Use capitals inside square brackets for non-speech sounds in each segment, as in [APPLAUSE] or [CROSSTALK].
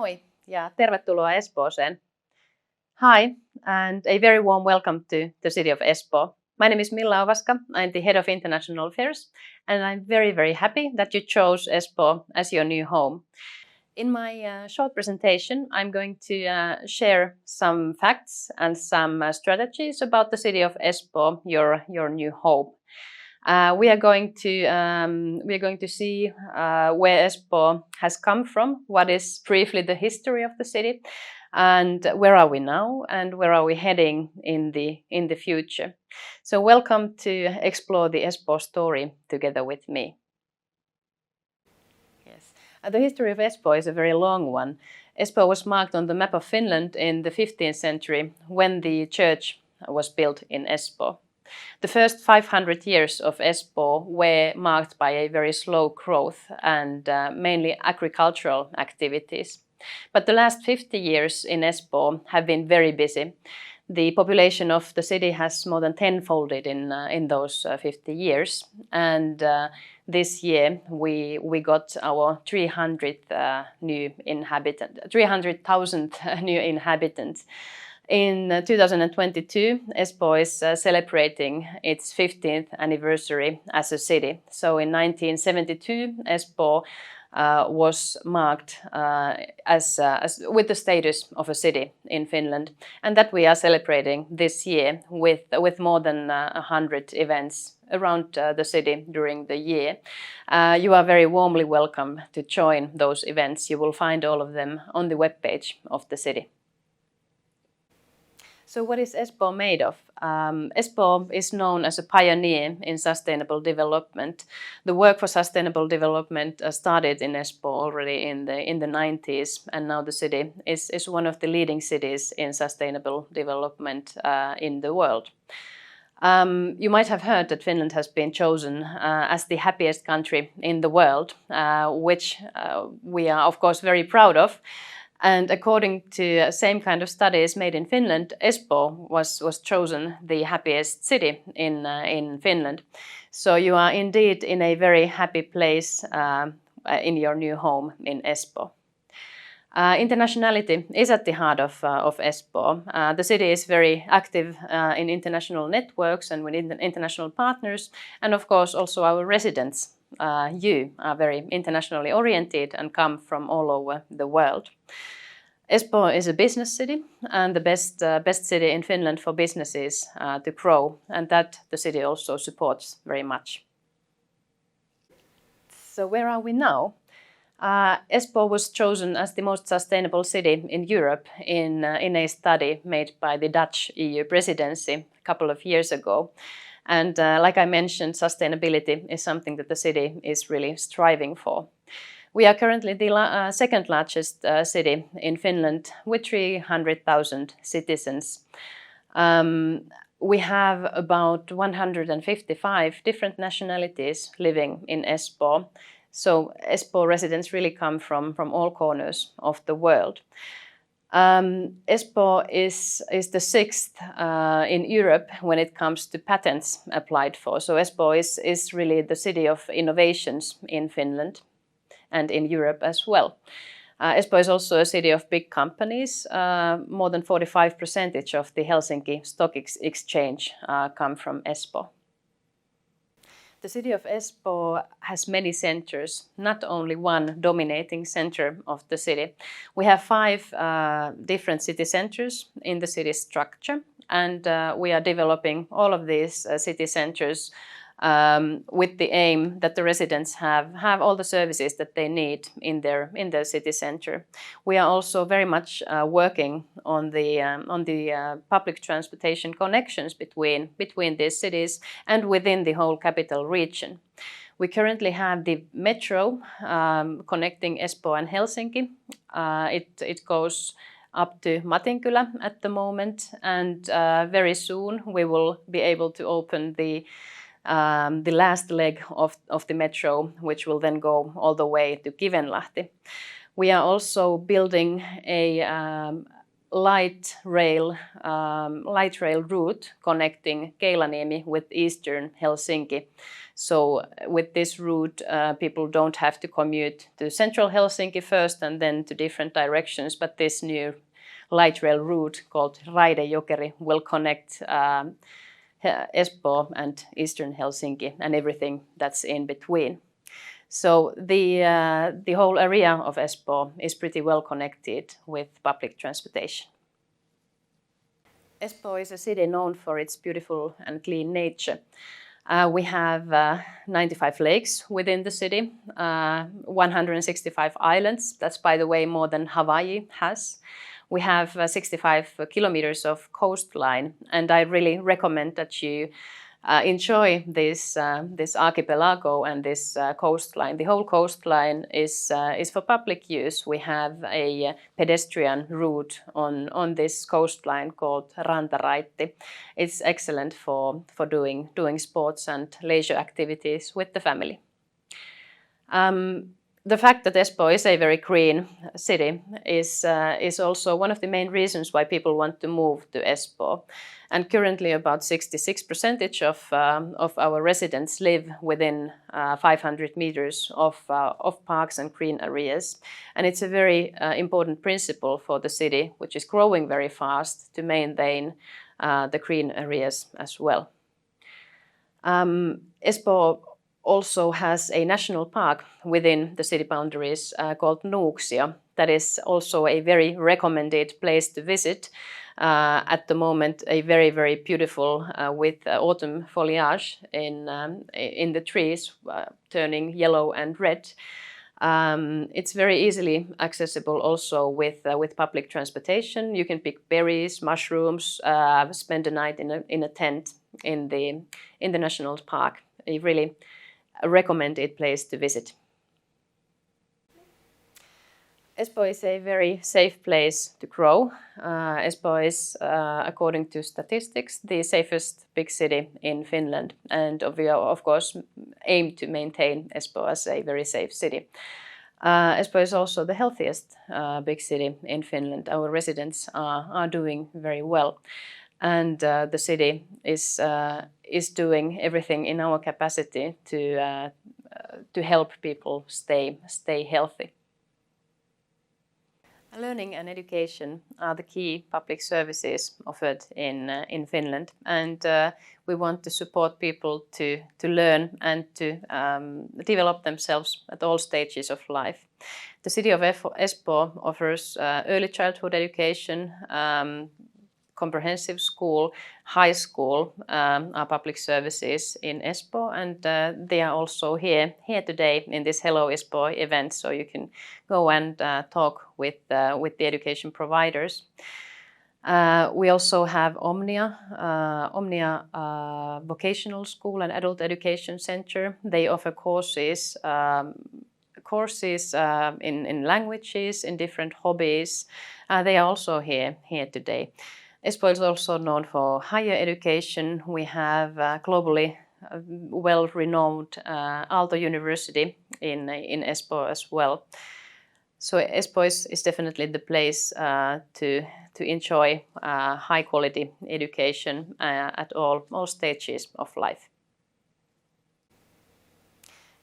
Moi ja tervetuloa Espooseen. Hi and a very warm welcome to the city of Espoo. My name is Milla Ovaska. I'm the head of international affairs and I'm very very happy that you chose Espoo as your new home. In my uh, short presentation, I'm going to uh, share some facts and some uh, strategies about the city of Espoo, your, your new home. Uh, we are going to um, we are going to see uh, where Espoo has come from, what is briefly the history of the city, and where are we now, and where are we heading in the in the future. So welcome to explore the Espoo story together with me. Yes, uh, the history of Espoo is a very long one. Espoo was marked on the map of Finland in the 15th century when the church was built in Espoo. The first 500 years of Espoo were marked by a very slow growth and uh, mainly agricultural activities. But the last 50 years in Espoo have been very busy. The population of the city has more than tenfolded in uh, in those uh, 50 years, and uh, this year we we got our 300th uh, new inhabitant, 300,000 [LAUGHS] new inhabitants. In uh, 2022, Espoo is uh, celebrating its 15th anniversary as a city. So in 1972, Espoo uh, was marked uh, as, uh, as, with the status of a city in Finland, and that we are celebrating this year with with more than uh, hundred events around the city during the year. you are very warmly welcome to join those events. You will find all of them on the webpage of the city. So what is Espoo made of? Um, Espoo is known as a pioneer in sustainable development. The work for sustainable development uh, started in Espoo already in the in the 90s, and now the city is, is one of the leading cities in sustainable development uh, in the world. Um, you might have heard that Finland has been chosen uh, as the happiest country in the world, uh, which uh, we are of course very proud of. And according to same kind of studies made in Finland, Espoo was, was chosen the happiest city in, uh, in Finland. So you are indeed in a very happy place uh, in your new home in Espoo. Uh, internationality is at the heart of, uh, of Espoo. Uh, the city is very active uh, in international networks and with international partners, and of course also our residents uh, you are very internationally oriented and come from all over the world. Espoo is a business city and the best, uh, best city in Finland for businesses uh, to grow, and that the city also supports very much. So, where are we now? Uh, Espoo was chosen as the most sustainable city in Europe in, uh, in a study made by the Dutch EU presidency a couple of years ago. And uh, like I mentioned, sustainability is something that the city is really striving for. We are currently the uh, second largest uh, city in Finland with 300,000 citizens. Um, we have about 155 different nationalities living in Espoo. So Espoo residents really come from, from all corners of the world. Um, Espoo is, is the sixth uh, in Europe when it comes to patents applied for. So Espoo is, is really the city of innovations in Finland and in Europe as well. Uh, Espoo is also a city of big companies. Uh, more than 45% of the Helsinki Stock Ex Exchange uh, come from Espoo. The city of Espoo has many centers, not only one dominating center of the city. We have five uh, different city centers in the city structure, and uh, we are developing all of these uh, city centers um, with the aim that the residents have have all the services that they need in their in their city center. We are also very much uh, working on the um, on the uh, public transportation connections between between these cities and within the whole capital region. We currently have the metro um, connecting Espoo and Helsinki. Uh, it it goes up to Matinkylä at the moment, and uh, very soon we will be able to open the um, the last leg of, of the metro, which will then go all the way to Kivenlahti. We are also building a, um, light rail um, light rail route connecting Keilaniemi with eastern Helsinki. So with this route, uh, people don't have to commute to central Helsinki first and then to different directions. But this new light rail route called Raide Jokeri will connect um, Espoo and eastern Helsinki and everything that's in between. So the, uh, the whole area of Espoo is pretty well connected with public transportation. Espoo is a city known for its beautiful and clean nature. Uh, we have uh, 95 lakes within the city, uh, 165 islands. That's, by the way, more than Hawaii has. We have uh, 65 kilometers of coastline, and I really recommend that you uh, enjoy this uh, this archipelago and this uh, coastline. The whole coastline is uh, is for public use. We have a uh, pedestrian route on on this coastline called Rantaraitti. It's excellent for for doing doing sports and leisure activities with the family. Um, the fact that Espoo is a very green city is uh, is also one of the main reasons why people want to move to Espoo. And currently, about 66% of um, of our residents live within uh, 500 meters of uh, of parks and green areas. And it's a very uh, important principle for the city, which is growing very fast, to maintain uh, the green areas as well. Um, Espoo also has a national park within the city boundaries uh, called Nuuksio. That is also a very recommended place to visit. Uh, at the moment, a very very beautiful uh, with uh, autumn foliage in um, in the trees, uh, turning yellow and red. Um, it's very easily accessible also with uh, with public transportation. You can pick berries, mushrooms, spend a night in a in a tent in the in the national park. Really a recommended place to visit. Espoo is a very safe place to grow. Uh, Espoo is, uh, according to statistics, the safest big city in Finland, and we are, of course aim to maintain Espoo as a very safe city. Uh, Espoo is also the healthiest uh, big city in Finland. Our residents are, are doing very well and uh, the city is uh, is doing everything in our capacity to uh, to help people stay stay healthy. Learning and education are the key public services offered in uh, in Finland, and uh, we want to support people to to learn and to um, develop themselves at all stages of life. The city of Espoo offers uh, early childhood education, um, comprehensive school, high school um, are public services in Espoo, and uh, they are also here here today in this Hello Espoo event. So you can go and uh, talk with uh, with the education providers. Uh, we also have Omnia, uh, Omnia uh, Vocational School and Adult Education Center. They offer courses. Um, courses in, in languages, in different hobbies. they are also here here today. Espoo is also known for higher education. We have uh, globally uh, well-renowned uh, Aalto University in, in Espoo as well. So Espoo is, is definitely the place uh, to, to enjoy uh, high-quality education uh, at all, all stages of life.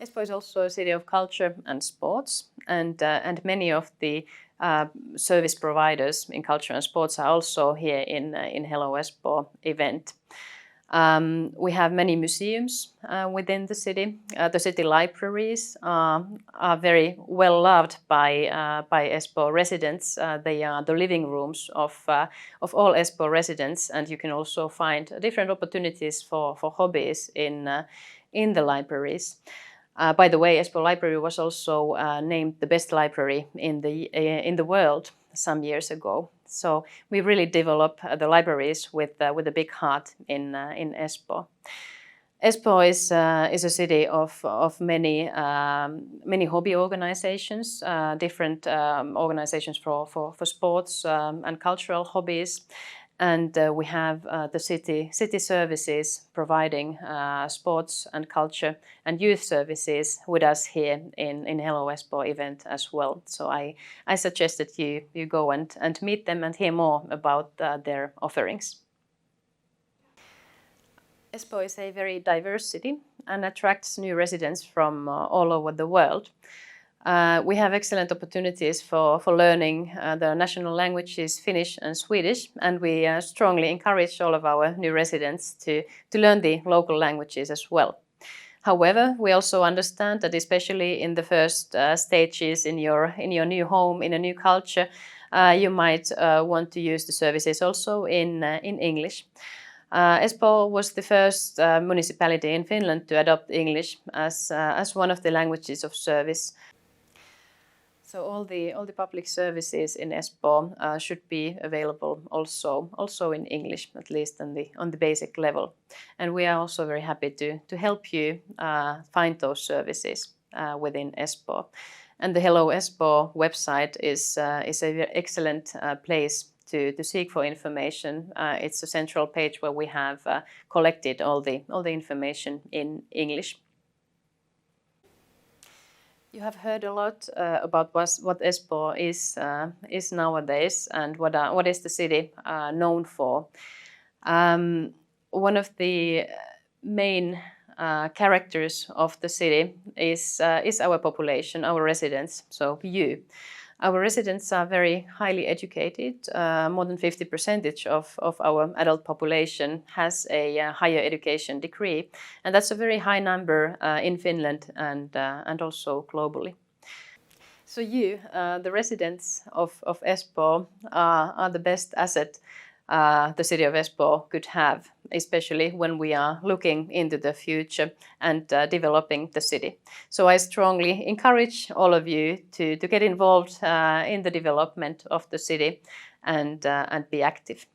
Espoo is also a city of culture and sports, and, and many of the uh, service providers in culture and sports are also here in, uh, in Hello Espoo event. Um, we have many museums uh, within the city. Uh, the city libraries are very well loved by uh, by Espoo residents. Uh, they are the living rooms of of all Espoo residents, and you can also find different opportunities for for hobbies in in the libraries. Uh, by the way, Espoo Library was also uh, named the best library in the uh, in the world some years ago. So we really develop uh, the libraries with uh, with a big heart in uh, in Espoo. Espoo is is a city of of many um, many hobby organizations, different um, organizations for for for sports um, and cultural hobbies. And uh, we have uh, the city city services providing uh, sports and culture and youth services with us here in in Hello Espoo event as well. So I I suggest that you you go and and meet them and hear more about uh, their offerings. Espoo is a very diverse city and attracts new residents from uh, all over the world. Uh, we have excellent opportunities for, for learning uh, the national languages Finnish and Swedish, and we uh, strongly encourage all of our new residents to, to learn the local languages as well. However, we also understand that especially in the first uh, stages in your, in your new home, in a new culture, uh, you might want to use the services also in, in English. Uh, Espoo was the first municipality in Finland to adopt English as, as one of the languages of service. So all the all the public services in Espoo uh, should be available also also in English, at least on the on the basic level. And we are also very happy to to help you uh, find those services uh, within Espoo. And the Hello Espoo website is uh, is an excellent uh, place to, to seek for information. Uh, it's a central page where we have collected all the all the information in English. You have heard a lot uh, about what, what Espoo is uh, is nowadays and what what is the city uh, known for. Um, one of the main uh, characters of the city is uh, is our population, our residents. So you. Our residents are very highly educated. Uh, more than 50 percentage of, of our adult population has a uh, higher education degree, and that's a very high number uh, in Finland and uh, and also globally. So you, uh, the residents of of Espoo, are the best asset uh, the city of Espoo could have, especially when we are looking into the future and uh, developing the city. So I strongly encourage all of you to, to get involved uh, in the development of the city and, uh, and be active.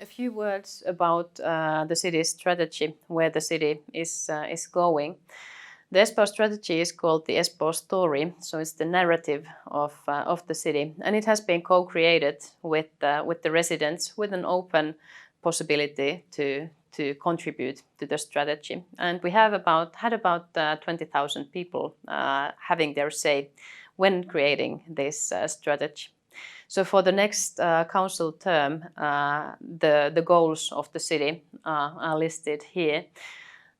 A few words about uh, the city's strategy, where the city is, uh, is going. The Espoo strategy is called the Espoo story, so it's the narrative of, uh, of the city, and it has been co-created with, uh, with the residents with an open possibility to, to contribute to the strategy. And we have about had about uh, 20,000 people uh, having their say when creating this uh, strategy. So for the next uh, council term, the, the goals of the city are listed here.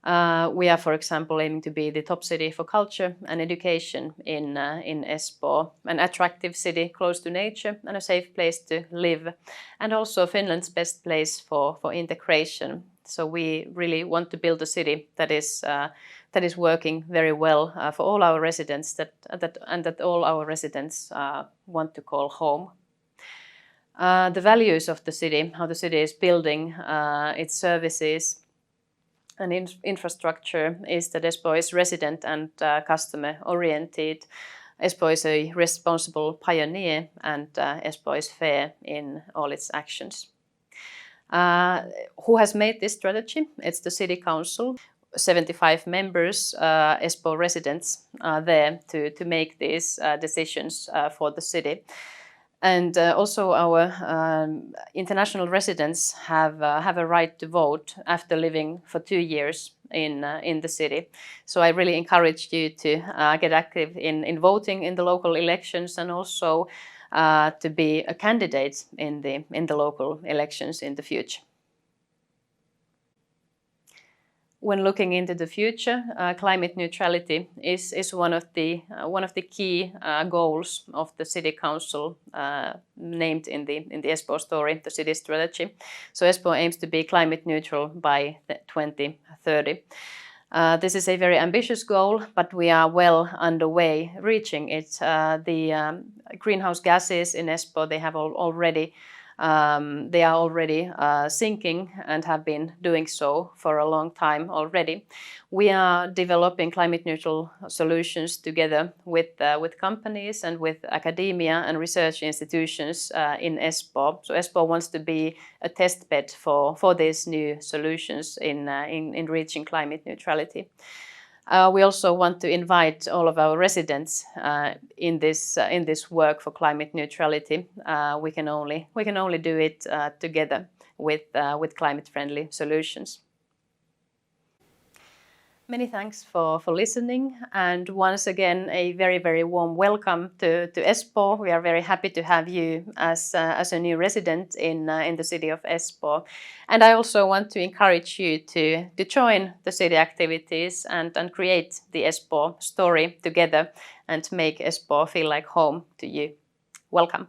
Uh, we are, for example, aiming to be the top city for culture and education in, uh, in Espoo, an attractive city close to nature and a safe place to live, and also Finland's best place for, for integration. So we really want to build a city that is uh, that is working very well uh, for all our residents that, that and that all our residents uh, want to call home. Uh, the values of the city, how the city is building its services, and in infrastructure is that Espoo is resident and uh, customer oriented. Espoo is a responsible pioneer and uh, Espoo is fair in all its actions. Uh, who has made this strategy? It's the City Council. 75 members, uh, Espoo residents, are there to, to make these uh, decisions uh, for the city. And uh, also our um, international residents have uh, have a right to vote after living for two years in uh, in the city. So I really encourage you to uh, get active in, in voting in the local elections and also uh, to be a candidate in the in the local elections in the future. When looking into the future, uh, climate neutrality is, is one of the uh, one of the key uh, goals of the city council uh, named in the in the Espoo story, the city strategy. So Espoo aims to be climate neutral by 2030. Uh, this is a very ambitious goal, but we are well underway reaching it. Uh, the um, greenhouse gases in Espoo they have al already um, they are already uh, sinking and have been doing so for a long time already. We are developing climate neutral solutions together with, uh, with companies and with academia and research institutions uh, in Espoo. So Espoo wants to be a test bed for, for these new solutions in, uh, in, in reaching climate neutrality. Uh, we also want to invite all of our residents uh, in this uh, in this work for climate neutrality. Uh, we can only we can only do it uh, together with uh, with climate friendly solutions. Many thanks for, for listening. And once again, a very, very warm welcome to, to Espoo. We are very happy to have you as, uh, as a new resident in, uh, in the city of Espoo. And I also want to encourage you to, to join the city activities and, and create the Espoo story together and make Espoo feel like home to you. Welcome.